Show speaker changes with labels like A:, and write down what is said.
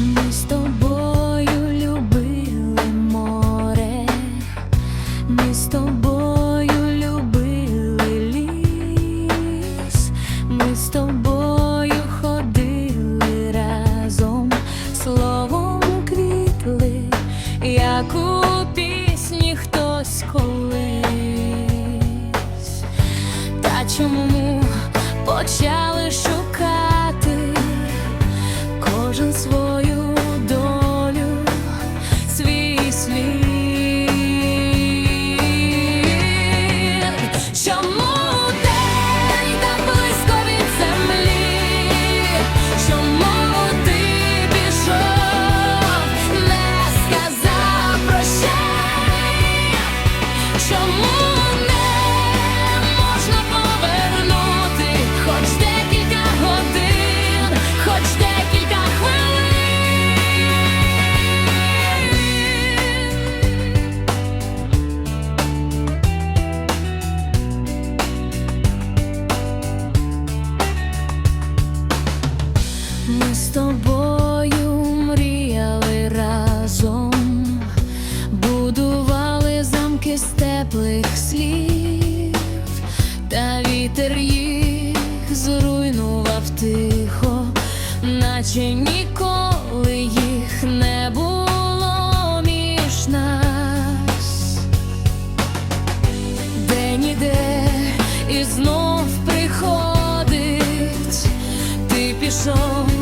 A: Ми з тобою любили море, ми з тобою любили ліс, ми з тобою ходили разом, словом квітли, як пісні хтось колись, та чому почали шукати кожен свій Чому ще ніколи їх не було між нас, де ніде і знов приходить, ти пішов.